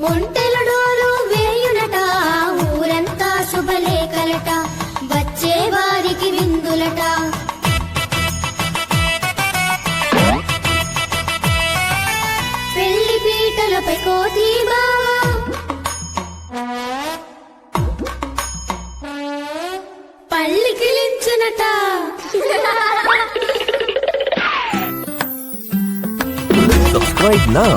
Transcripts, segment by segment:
ఒంటెల డోలు వేయునట ఊరంతా శుభలేఖలట వచ్చే వారికి విందులట. పెళ్ళి పీటలపై కోతి బావా పల్లికిలించునట Subscribe now.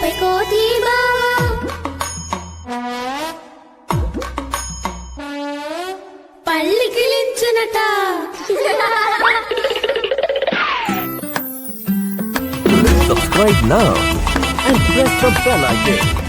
పీటలపై కోతి బావా పల్లికిలించునట Subscribe now and press the bell icon.